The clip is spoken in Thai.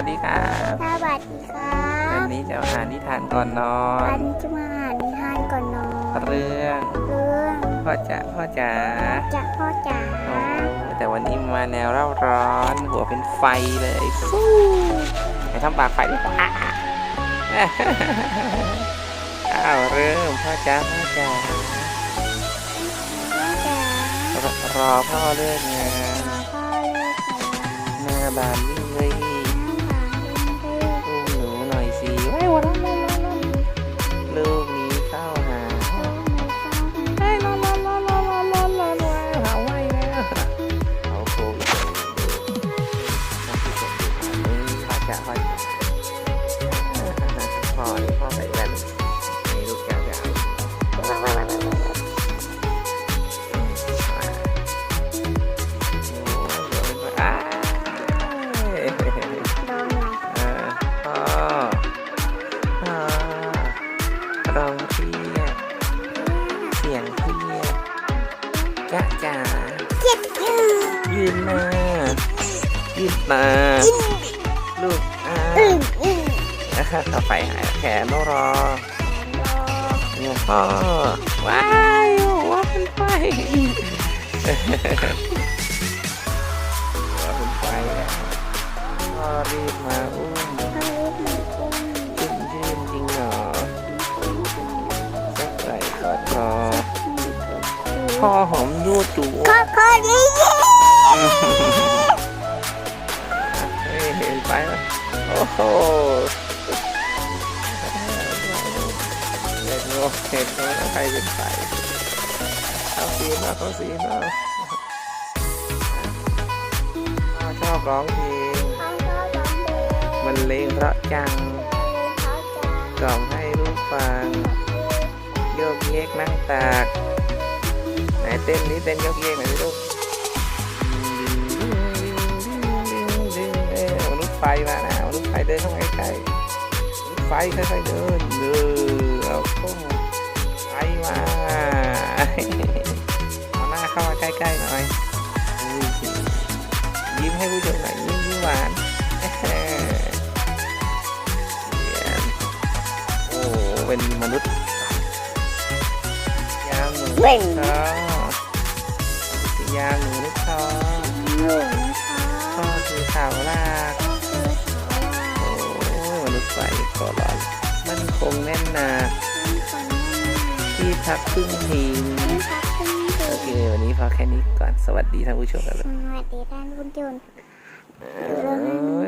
วัสดีครับสวัสดีครัวับนนี้จะมาอ่านนิทานก่อนนอวันนจะมาอ่านนิทานก่อนนอน เรื่องเรื่องพ่อจ๋าพ่อจ๋าจากพ่อจ๋าโอ้แต่วันนี้มาแนวเร่าร้อน หัวเป็นไฟเลยฟูไหนทำปากไฟดิอะอ้าวเริ่มพ่อจ๋าพ่อจ๋าพ่อจ๋ารอพ่อเลิกงานรอพ่อเลิกงานหน้าบานวิ่ แก้ค่อยพ่อพ่อใส่แว่นนี่ลูกแก้วแก้วร้องเรียกเสียงเรียกจ้าจ๋าเจ็บยืนมายืนมา ลูกอ่าต่อไปหายแขนต้องรอเนี่ยพ่อว้ายว่าเป็นไฟว่าเป็นไฟพ่อรีบมาอุ้มรอพ่อรีบมาอุ้มจริงเหรอสักไหลกอดคอพ่อหอมยั่วจูพ่อพ่อดีเโหเห็นโงเห็นโงใครเป็นไฟเขาซีนมาเขาซีนมาชอบร้องเพลงพ่อพ่อร้องเพลงมันเลงเพราะจังกล่อมให้ลูกฟัง โยกเยกนั่งตาก ไหนเต้นนี้เต้นโยกเยกหน่อยสิลูกเอ้ยมนุษย์ไฟมานะม นุษย์ไฟเดินเข้ามาใกล้ๆไฟค่อยๆเดินเดินเอาเข้าไฟมาเอาหน้าเข้ามาใกล้ๆหน่อยยิ้มให้ผู้ชมหน่อยยิ้มยิ้มหวานเยี่ยโอ้เป็นมนุษย์ยามหนูเว่งคอยามหนูนึกคอ คงแน่นหนาเป็นคนนั่นที่พักครึ่งทีมที่พักขึ้นโอดูเควันนี้พอแค่นี้ก่อนสวัสดีท่านผู้ชมกันสเลยวัสดีท่านผู้ชมเออ